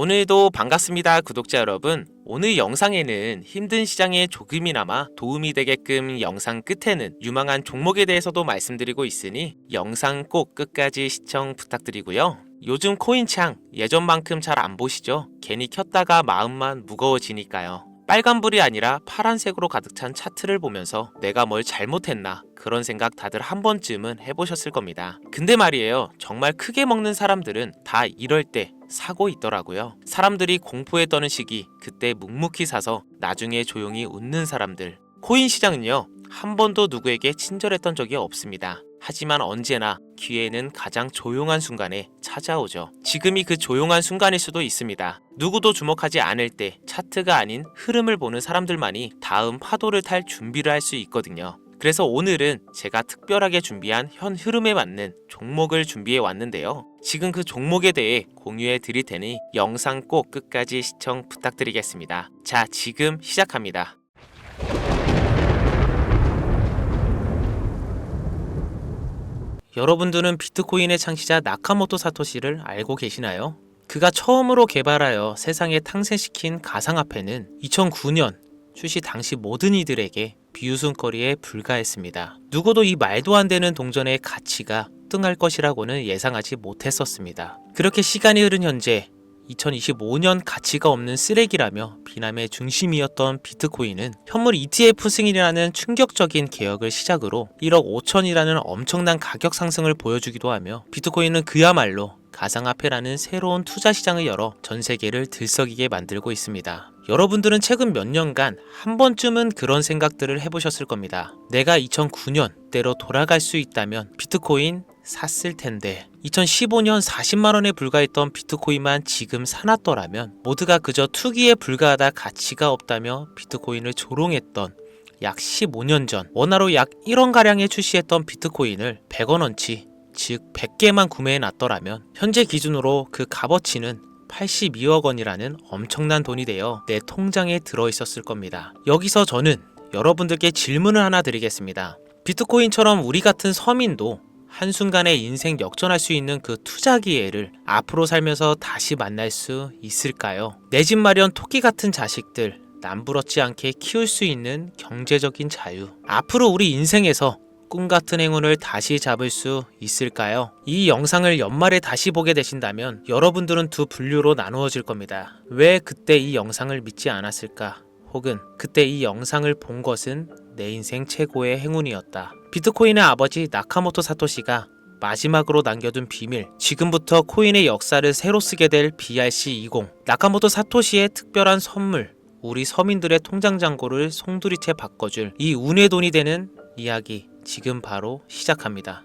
오늘도 반갑습니다, 구독자 여러분. 오늘 영상에는 힘든 시장에 조금이나마 도움이 되게끔 영상 끝에는 유망한 종목에 대해서도 말씀드리고 있으니 영상 꼭 끝까지 시청 부탁드리고요. 요즘 코인창 예전만큼 잘 안 보시죠? 괜히 켰다가 마음만 무거워지니까요. 빨간불이 아니라 파란색으로 가득 찬 차트를 보면서 내가 뭘 잘못했나 그런 생각 다들 한 번쯤은 해보셨을 겁니다. 근데 말이에요. 정말 크게 먹는 사람들은 다 이럴 때 사고 있더라고요. 사람들이 공포에 떠는 시기 그때 묵묵히 사서 나중에 조용히 웃는 사람들. 코인 시장은요. 한 번도 누구에게 친절했던 적이 없습니다. 하지만 언제나 기회는 가장 조용한 순간에 찾아오죠. 지금이 그 조용한 순간일 수도 있습니다. 누구도 주목하지 않을 때 차트가 아닌 흐름을 보는 사람들만이 다음 파도를 탈 준비를 할 수 있거든요. 그래서 오늘은 제가 특별하게 준비한 현 흐름에 맞는 종목을 준비해 왔는데요. 지금 그 종목에 대해 공유해 드릴 테니 영상 꼭 끝까지 시청 부탁드리겠습니다. 자, 지금 시작합니다. 여러분들은 비트코인의 창시자 나카모토 사토시를 알고 계시나요? 그가 처음으로 개발하여 세상에 탕생시킨 가상화폐는 2009년 출시 당시 모든 이들에게 비웃음거리에 불과했습니다. 누구도 이 말도 안 되는 동전의 가치가 등할 것이라고는 예상하지 못했었습니다. 그렇게 시간이 흐른 현재 2025년 가치가 없는 쓰레기라며 비남의 중심이었던 비트코인은 현물 ETF 승인이라는 충격적인 개혁을 시작으로 1억 5천이라는 엄청난 가격 상승을 보여주기도 하며 비트코인은 그야말로 가상화폐라는 새로운 투자 시장을 열어 전 세계를 들썩이게 만들고 있습니다. 여러분들은 최근 몇 년간 한 번쯤은 그런 생각들을 해보셨을 겁니다. 내가 2009년 때로 돌아갈 수 있다면 비트코인 샀을 텐데 2015년 40만 원에 불과했던 비트코인만 지금 사놨더라면 모두가 그저 투기에 불과하다 가치가 없다며 비트코인을 조롱했던 약 15년 전 원화로 약 1원 가량에 출시했던 비트코인을 100원어치 즉 100개만 구매해 놨더라면 현재 기준으로 그 값어치는 82억 원이라는 엄청난 돈이 되어 내 통장에 들어 있었을 겁니다. 여기서 저는 여러분들께 질문을 하나 드리겠습니다. 비트코인처럼 우리 같은 서민도 한순간에 인생 역전할 수 있는 그 투자 기회를 앞으로 살면서 다시 만날 수 있을까요? 내 집 마련 토끼 같은 자식들 남부럽지 않게 키울 수 있는 경제적인 자유. 앞으로 우리 인생에서 꿈 같은 행운을 다시 잡을 수 있을까요? 이 영상을 연말에 다시 보게 되신다면 여러분들은 두 분류로 나누어질 겁니다. 왜 그때 이 영상을 믿지 않았을까? 혹은 그때 이 영상을 본 것은 내 인생 최고의 행운이었다. 비트코인의 아버지 나카모토 사토시가 마지막으로 남겨둔 비밀. 지금부터 코인의 역사를 새로 쓰게 될 BRC20. 나카모토 사토시의 특별한 선물. 우리 서민들의 통장 잔고를 송두리째 바꿔줄 이 운의 돈이 되는 이야기 지금 바로 시작합니다.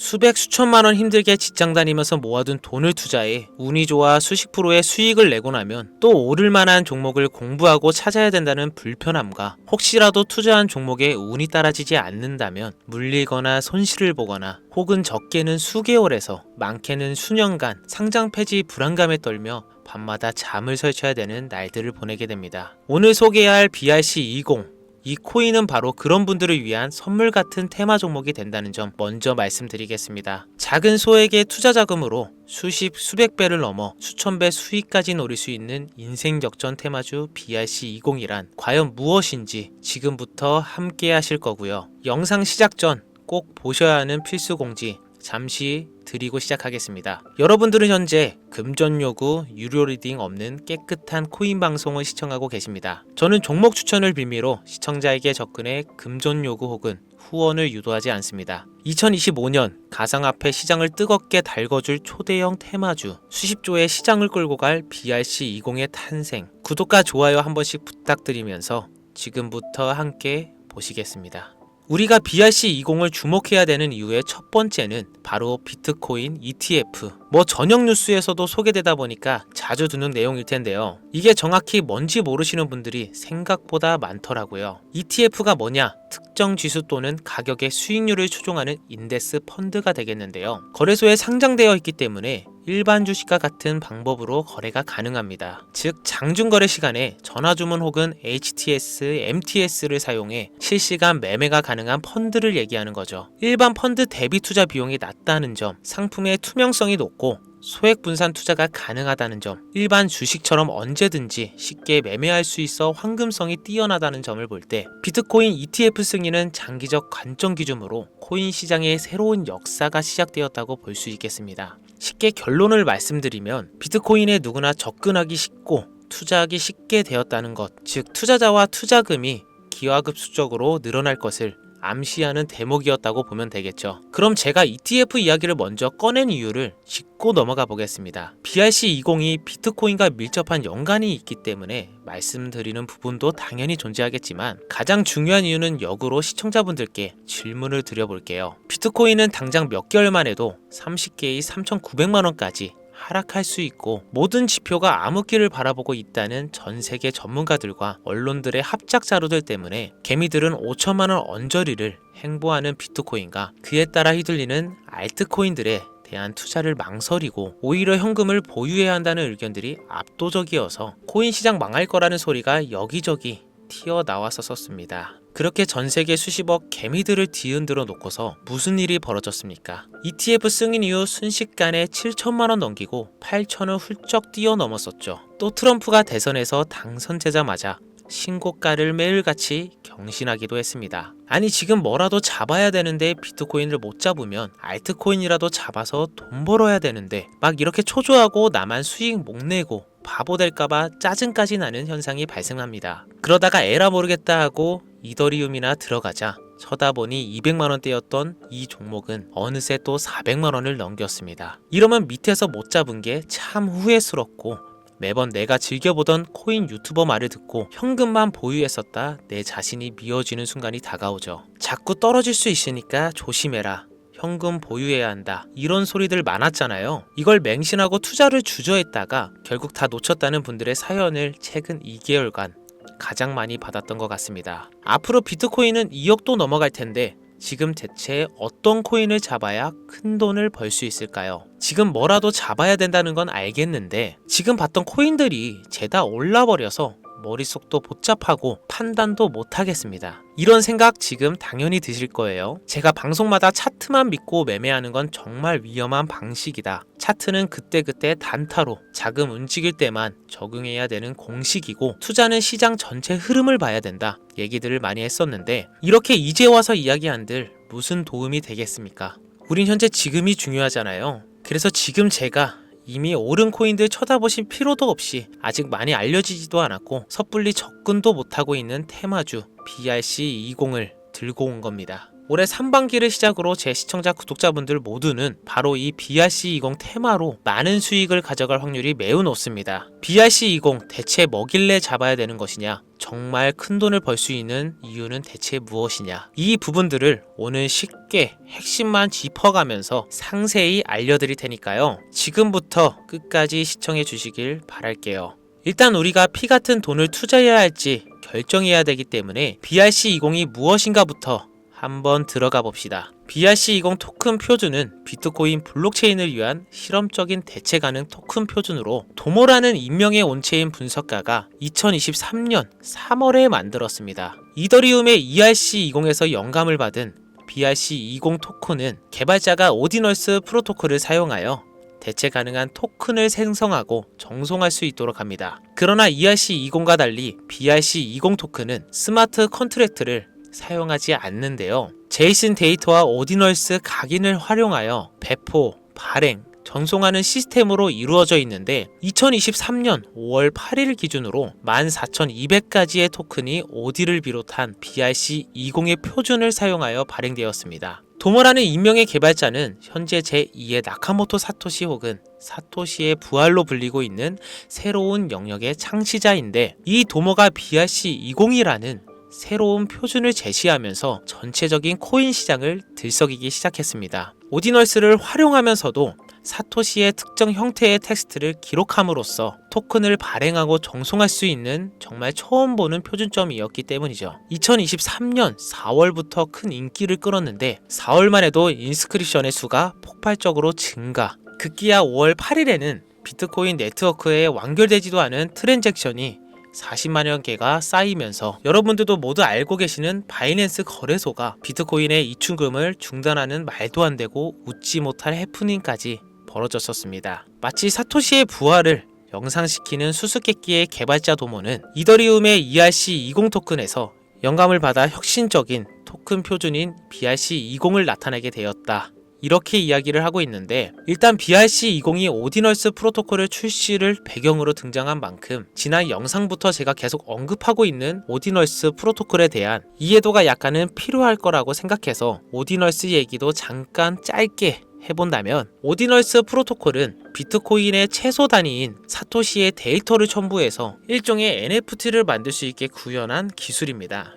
수백 수천만 원 힘들게 직장 다니면서 모아둔 돈을 투자해 운이 좋아 수십 프로의 수익을 내고 나면 또 오를 만한 종목을 공부하고 찾아야 된다는 불편함과 혹시라도 투자한 종목에 운이 따라지지 않는다면 물리거나 손실을 보거나 혹은 적게는 수개월에서 많게는 수년간 상장 폐지 불안감에 떨며 밤마다 잠을 설쳐야 되는 날들을 보내게 됩니다. 오늘 소개할 BRC20 이 코인은 바로 그런 분들을 위한 선물 같은 테마 종목이 된다는 점 먼저 말씀드리겠습니다. 작은 소액의 투자 자금으로 수십, 수백 배를 넘어 수천 배 수익까지 노릴 수 있는 인생 역전 테마주 BRC20이란 과연 무엇인지 지금부터 함께 하실 거고요. 영상 시작 전 꼭 보셔야 하는 필수 공지 잠시 드리고 시작하겠습니다. 여러분들은 현재 금전 요구, 유료 리딩 없는 깨끗한 코인 방송을 시청하고 계십니다. 저는 종목 추천을 빌미로 시청자에게 접근해 금전 요구 혹은 후원을 유도하지 않습니다. 2025년 가상화폐 시장을 뜨겁게 달궈줄 초대형 테마주, 수십조의 시장을 끌고 갈 BRC20의 탄생, 구독과 좋아요 한 번씩 부탁드리면서 지금부터 함께 보시겠습니다. 우리가 BRC20을 주목해야 되는 이유의 첫 번째는 바로 비트코인 ETF. 뭐 저녁 뉴스에서도 소개되다 보니까 자주 듣는 내용일 텐데요. 이게 정확히 뭔지 모르시는 분들이 생각보다 많더라고요. ETF가 뭐냐? 특정 지수 또는 가격의 수익률을 추종하는 인덱스 펀드가 되겠는데요. 거래소에 상장되어 있기 때문에 일반 주식과 같은 방법으로 거래가 가능합니다. 즉, 장중 거래 시간에 전화 주문 혹은 HTS, MTS를 사용해 실시간 매매가 가능한 펀드를 얘기하는 거죠. 일반 펀드 대비 투자 비용이 낮다는 점, 상품의 투명성이 높고 소액 분산 투자가 가능하다는 점, 일반 주식처럼 언제든지 쉽게 매매할 수 있어 황금성이 뛰어나다는 점을 볼 때 비트코인 ETF 승리는 장기적 관점 기준으로 코인 시장의 새로운 역사가 시작되었다고 볼 수 있겠습니다. 쉽게 결론을 말씀드리면 비트코인에 누구나 접근하기 쉽고 투자하기 쉽게 되었다는 것, 즉 투자자와 투자금이 기하급수적으로 늘어날 것을 암시하는 대목이었다고 보면 되겠죠. 그럼 제가 ETF 이야기를 먼저 꺼낸 이유를 짚고 넘어가 보겠습니다. BRC20이 비트코인과 밀접한 연관이 있기 때문에 말씀드리는 부분도 당연히 존재하겠지만 가장 중요한 이유는 역으로 시청자분들께 질문을 드려볼게요. 비트코인은 당장 몇 개월만 해도 30개의 3,900만 원까지 하락할 수 있고 모든 지표가 암흑기를 바라보고 있다는 전 세계 전문가들과 언론들의 합작 자료들 때문에 개미들은 5천만 원 언저리를 행보하는 비트코인과 그에 따라 휘둘리는 알트코인들의 대한 투자를 망설이고 오히려 현금을 보유해야 한다는 의견들이 압도적이어서 코인 시장 망할 거라는 소리가 여기저기 튀어나왔었습니다. 그렇게 전 세계 수십억 개미들을 뒤흔들어 놓고서 무슨 일이 벌어졌습니까? ETF 승인 이후 순식간에 7천만 원 넘기고 8천 원 훌쩍 뛰어넘었었죠. 또 트럼프가 대선에서 당선되자마자 신고가를 매일같이 경신하기도 했습니다. 아니 지금 뭐라도 잡아야 되는데 비트코인을 못 잡으면 알트코인이라도 잡아서 돈 벌어야 되는데 막 이렇게 초조하고 나만 수익 못 내고 바보 될까봐 짜증까지 나는 현상이 발생합니다. 그러다가 에라 모르겠다 하고 이더리움이나 들어가자 쳐다보니 200만 원대였던 이 종목은 어느새 또 400만 원을 넘겼습니다. 이러면 밑에서 못 잡은 게 참 후회스럽고 매번 내가 즐겨보던 코인 유튜버 말을 듣고 현금만 보유했었다 내 자신이 미워지는 순간이 다가오죠. 자꾸 떨어질 수 있으니까 조심해라. 현금 보유해야 한다. 이런 소리들 많았잖아요. 이걸 맹신하고 투자를 주저했다가 결국 다 놓쳤다는 분들의 사연을 최근 2개월간 가장 많이 받았던 것 같습니다. 앞으로 비트코인은 2억도 넘어갈 텐데 지금 대체 어떤 코인을 잡아야 큰 돈을 벌 수 있을까요? 지금 뭐라도 잡아야 된다는 건 알겠는데 지금 봤던 코인들이 죄다 올라버려서 머릿속도 복잡하고 판단도 못하겠습니다. 이런 생각 지금 당연히 드실 거예요. 제가 방송마다 차트만 믿고 매매하는 건 정말 위험한 방식이다. 차트는 그때그때 단타로 자금 움직일 때만 적용해야 되는 공식이고 투자는 시장 전체 흐름을 봐야 된다. 얘기들을 많이 했었는데 이렇게 이제 와서 이야기한들 무슨 도움이 되겠습니까? 우린 현재 지금이 중요하잖아요. 그래서 지금 제가 이미 오른 코인들 쳐다보실 필요도 없이 아직 많이 알려지지도 않았고 섣불리 접근도 못하고 있는 테마주 BRC20을 들고 온 겁니다. 올해 상반기를 시작으로 제 시청자 구독자분들 모두는 바로 이 BRC20 테마로 많은 수익을 가져갈 확률이 매우 높습니다. BRC20 대체 뭐길래 잡아야 되는 것이냐? 정말 큰 돈을 벌 수 있는 이유는 대체 무엇이냐? 이 부분들을 오늘 쉽게 핵심만 짚어가면서 상세히 알려드릴 테니까요. 지금부터 끝까지 시청해 주시길 바랄게요. 일단 우리가 피 같은 돈을 투자해야 할지 결정해야 되기 때문에 BRC20이 무엇인가부터 한번 들어가 봅시다. BRC20 토큰 표준은 비트코인 블록체인을 위한 실험적인 대체 가능 토큰 표준으로 도모라는 인명의 온체인 분석가가 2023년 3월에 만들었습니다. 이더리움의 ERC20에서 영감을 받은 BRC20 토큰은 개발자가 오디널스 프로토콜을 사용하여 대체 가능한 토큰을 생성하고 정송할 수 있도록 합니다. 그러나 ERC20과 달리 BRC20 토큰은 스마트 컨트랙트를 사용하지 않는데요. 제이슨 데이터와 오디널스 각인을 활용하여 배포, 발행, 전송하는 시스템으로 이루어져 있는데 2023년 5월 8일 기준으로 14,200가지의 토큰이 오디를 비롯한 BRC20의 표준을 사용하여 발행되었습니다. 도모라는 인명의 개발자는 현재 제2의 나카모토 사토시 혹은 사토시의 부활로 불리고 있는 새로운 영역의 창시자인데 이 도모가 BRC20이라는 새로운 표준을 제시하면서 전체적인 코인 시장을 들썩이기 시작했습니다. 오디널스를 활용하면서도 사토시의 특정 형태의 텍스트를 기록함으로써 토큰을 발행하고 정송할 수 있는 정말 처음 보는 표준점이었기 때문이죠. 2023년 4월부터 큰 인기를 끌었는데 4월만 해도 인스크립션의 수가 폭발적으로 증가. 급기야 5월 8일에는 비트코인 네트워크에 완결되지도 않은 트랜잭션이 40만여 개가 쌓이면서 여러분들도 모두 알고 계시는 바이낸스 거래소가 비트코인의 이충금을 중단하는 말도 안 되고 웃지 못할 해프닝까지 벌어졌었습니다. 마치 사토시의 부활을 영상시키는 수수께끼의 개발자 도모는 이더리움의 ERC20 토큰에서 영감을 받아 혁신적인 토큰 표준인 BRC20을 나타내게 되었다. 이렇게 이야기를 하고 있는데 일단 BRC20이 오디널스 프로토콜을 출시를 배경으로 등장한 만큼 지난 영상부터 제가 계속 언급하고 있는 오디널스 프로토콜에 대한 이해도가 약간은 필요할 거라고 생각해서 오디널스 얘기도 잠깐 짧게 해본다면 오디널스 프로토콜은 비트코인의 최소 단위인 사토시의 데이터를 첨부해서 일종의 NFT를 만들 수 있게 구현한 기술입니다.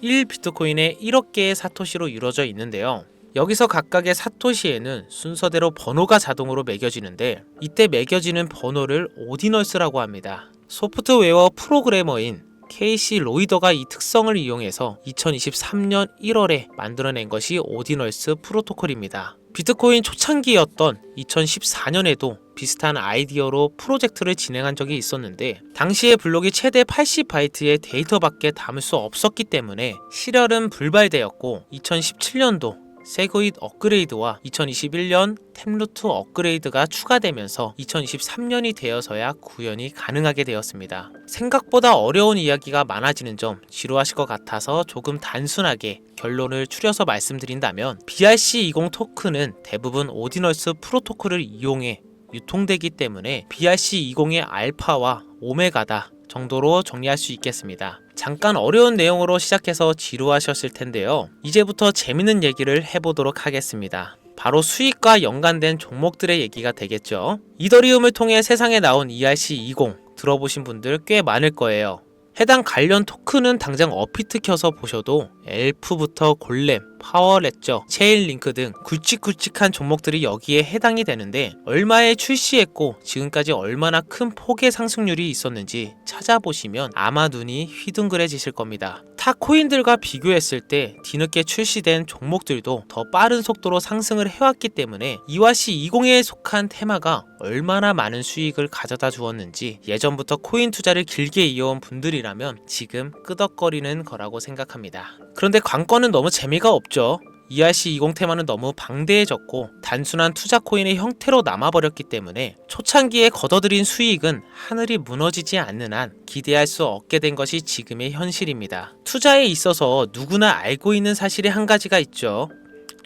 1 비트코인에 1억 개의 사토시로 이루어져 있는데요. 여기서 각각의 사토시에는 순서대로 번호가 자동으로 매겨지는데 이때 매겨지는 번호를 오디널스라고 합니다. 소프트웨어 프로그래머인 케이시 로이더가 이 특성을 이용해서 2023년 1월에 만들어낸 것이 오디널스 프로토콜입니다. 비트코인 초창기였던 2014년에도 비슷한 아이디어로 프로젝트를 진행한 적이 있었는데 당시에 블록이 최대 80바이트의 데이터밖에 담을 수 없었기 때문에 실혈은 불발되었고 2017년도 세그잇 업그레이드와 2021년 템루트 업그레이드가 추가되면서 2023년이 되어서야 구현이 가능하게 되었습니다. 생각보다 어려운 이야기가 많아지는 점 지루하실 것 같아서 조금 단순하게 결론을 추려서 말씀드린다면 BRC20 토큰은 대부분 오디널스 프로토콜을 이용해 유통되기 때문에 BRC20의 알파와 오메가다 정도로 정리할 수 있겠습니다. 잠깐 어려운 내용으로 시작해서 지루하셨을 텐데요. 이제부터 재밌는 얘기를 해보도록 하겠습니다. 바로 수익과 연관된 종목들의 얘기가 되겠죠. 이더리움을 통해 세상에 나온 ERC20 들어보신 분들 꽤 많을 거예요. 해당 관련 토큰은 당장 어피트 켜서 보셔도 엘프부터 골렘, 파워레저, 체인링크 등 굵직굵직한 종목들이 여기에 해당이 되는데 얼마에 출시했고 지금까지 얼마나 큰 폭의 상승률이 있었는지 찾아보시면 아마 눈이 휘둥그레지실 겁니다. 타 코인들과 비교했을 때 뒤늦게 출시된 종목들도 더 빠른 속도로 상승을 해왔기 때문에 이와시 20에 속한 테마가 얼마나 많은 수익을 가져다 주었는지 예전부터 코인 투자를 길게 이어온 분들이라면 지금 끄덕거리는 거라고 생각합니다. 그런데 관건은 너무 재미가 없 죠. ERC20 테마는 너무 방대해졌고 단순한 투자 코인의 형태로 남아버렸기 때문에 초창기에 걷어들인 수익은 하늘이 무너지지 않는 한 기대할 수 없게 된 것이 지금의 현실입니다. 투자에 있어서 누구나 알고 있는 사실이 한 가지가 있죠.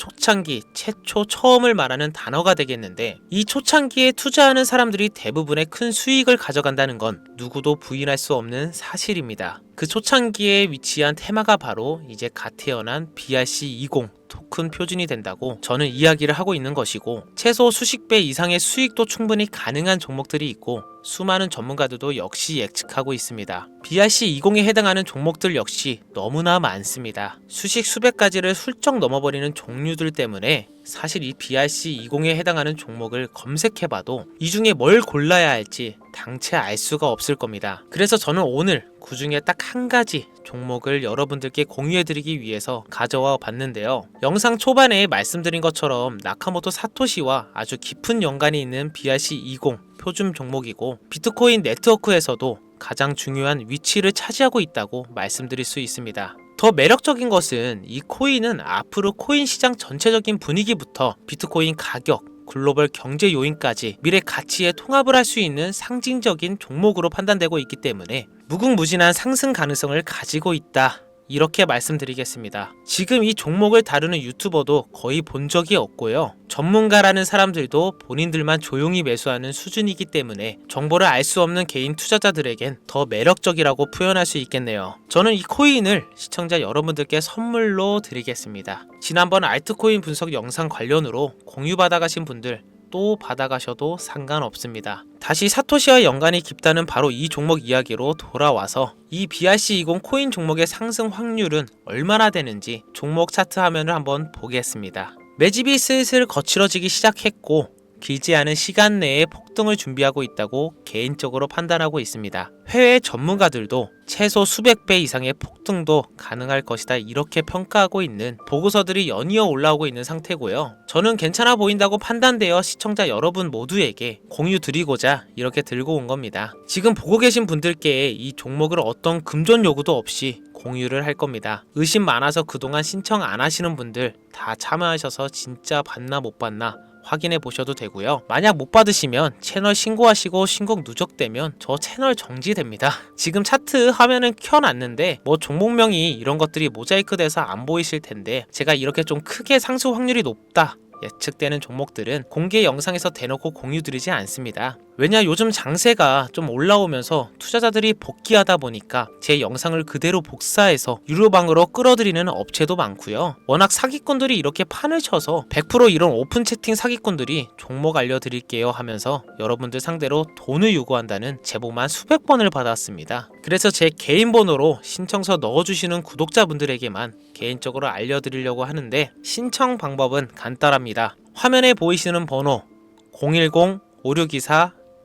초창기, 최초, 처음을 말하는 단어가 되겠는데 이 초창기에 투자하는 사람들이 대부분의 큰 수익을 가져간다는 건 누구도 부인할 수 없는 사실입니다. 그 초창기에 위치한 테마가 바로 이제 갓 태어난 BRC20 토큰 표준이 된다고 저는 이야기를 하고 있는 것이고 최소 수십 배 이상의 수익도 충분히 가능한 종목들이 있고 수많은 전문가들도 역시 예측하고 있습니다. BRC20에 해당하는 종목들 역시 너무나 많습니다. 수십 수백 가지를 훌쩍 넘어버리는 종류들 때문에 사실 이 BRC20에 해당하는 종목을 검색해봐도 이 중에 뭘 골라야 할지 당체 알 수가 없을 겁니다. 그래서 저는 오늘 그 중에 딱 한 가지 종목을 여러분들께 공유해드리기 위해서 가져와 봤는데요. 영상 초반에 말씀드린 것처럼 나카모토 사토시와 아주 깊은 연관이 있는 BRC20 표준 종목이고 비트코인 네트워크에서도 가장 중요한 위치를 차지하고 있다고 말씀드릴 수 있습니다. 더 매력적인 것은 이 코인은 앞으로 코인 시장 전체적인 분위기부터 비트코인 가격, 글로벌 경제 요인까지 미래 가치에 통합을 할 수 있는 상징적인 종목으로 판단되고 있기 때문에 무궁무진한 상승 가능성을 가지고 있다. 이렇게 말씀드리겠습니다. 지금 이 종목을 다루는 유튜버도 거의 본 적이 없고요. 전문가라는 사람들도 본인들만 조용히 매수하는 수준이기 때문에 정보를 알 수 없는 개인 투자자들에겐 더 매력적이라고 표현할 수 있겠네요. 저는 이 코인을 시청자 여러분들께 선물로 드리겠습니다. 지난번 알트코인 분석 영상 관련으로 공유받아 가신 분들 또 받아가셔도 상관없습니다. 다시 사토시와 연관이 깊다는 바로 이 종목 이야기로 돌아와서 이 BRC20 코인 종목의 상승 확률은 얼마나 되는지 종목 차트 화면을 한번 보겠습니다. 매집이 슬슬 거칠어지기 시작했고 길지 않은 시간 내에 폭등을 준비하고 있다고 개인적으로 판단하고 있습니다. 해외 전문가들도 최소 수백 배 이상의 폭등도 가능할 것이다 이렇게 평가하고 있는 보고서들이 연이어 올라오고 있는 상태고요. 저는 괜찮아 보인다고 판단되어 시청자 여러분 모두에게 공유 드리고자 이렇게 들고 온 겁니다. 지금 보고 계신 분들께 이 종목을 어떤 금전 요구도 없이 공유를 할 겁니다. 의심 많아서 그동안 신청 안 하시는 분들 다 참여하셔서 진짜 받나 못 받나 확인해 보셔도 되고요. 만약 못 받으시면 채널 신고하시고 신곡 누적되면 저 채널 정지됩니다. 지금 차트 화면은 켜놨는데 뭐 종목명이 이런 것들이 모자이크 돼서 안 보이실 텐데 제가 이렇게 좀 크게 상승 확률이 높다 예측되는 종목들은 공개 영상에서 대놓고 공유드리지 않습니다. 왜냐 요즘 장세가 좀 올라오면서 투자자들이 복귀하다 보니까 제 영상을 그대로 복사해서 유료방으로 끌어들이는 업체도 많고요. 워낙 사기꾼들이 이렇게 판을 쳐서 100% 이런 오픈 채팅 사기꾼들이 종목 알려드릴게요 하면서 여러분들 상대로 돈을 요구한다는 제보만 수백 번을 받았습니다. 그래서 제 개인 번호로 신청서 넣어주시는 구독자분들에게만 개인적으로 알려드리려고 하는데 신청 방법은 간단합니다. 화면에 보이시는 번호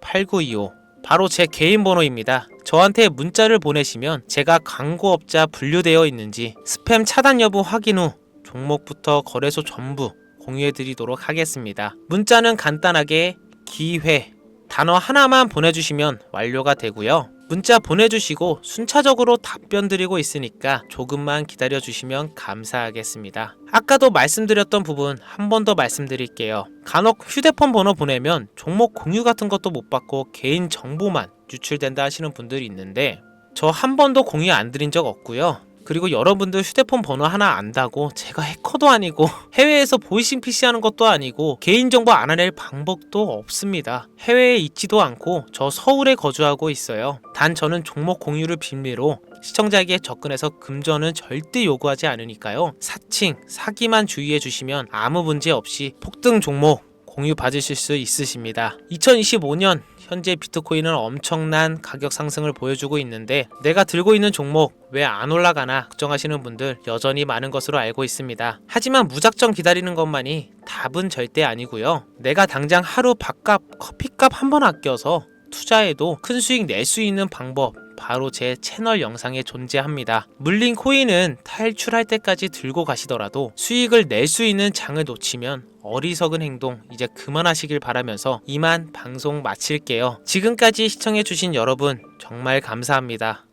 010-5624-8925 바로 제 개인 번호입니다. 저한테 문자를 보내시면 제가 광고업자 분류되어 있는지 스팸 차단 여부 확인 후 종목부터 거래소 전부 공유해 드리도록 하겠습니다. 문자는 간단하게 기회 단어 하나만 보내주시면 완료가 되고요. 문자 보내주시고 순차적으로 답변 드리고 있으니까 조금만 기다려 주시면 감사하겠습니다. 아까도 말씀드렸던 부분 한 번 더 말씀드릴게요. 간혹 휴대폰 번호 보내면 종목 공유 같은 것도 못 받고 개인 정보만 유출된다 하시는 분들이 있는데 저 한 번도 공유 안 드린 적 없고요. 그리고 여러분들 휴대폰 번호 하나 안다고 제가 해커도 아니고 해외에서 보이싱 PC 하는 것도 아니고 개인정보 알아낼 방법도 없습니다. 해외에 있지도 않고 저 서울에 거주하고 있어요. 단 저는 종목 공유를 빌미로 시청자에게 접근해서 금전은 절대 요구하지 않으니까요. 사칭, 사기만 주의해 주시면 아무 문제 없이 폭등 종목 공유 받으실 수 있으십니다. 2025년 현재 비트코인은 엄청난 가격 상승을 보여주고 있는데 내가 들고 있는 종목 왜 안 올라가나 걱정하시는 분들 여전히 많은 것으로 알고 있습니다. 하지만 무작정 기다리는 것만이 답은 절대 아니고요. 내가 당장 하루 밥값, 커피값 한 번 아껴서 투자해도 큰 수익 낼 수 있는 방법 바로 제 채널 영상에 존재합니다. 물린 코인은 탈출할 때까지 들고 가시더라도 수익을 낼 수 있는 장을 놓치면 어리석은 행동 이제 그만하시길 바라면서 이만 방송 마칠게요. 지금까지 시청해주신 여러분 정말 감사합니다.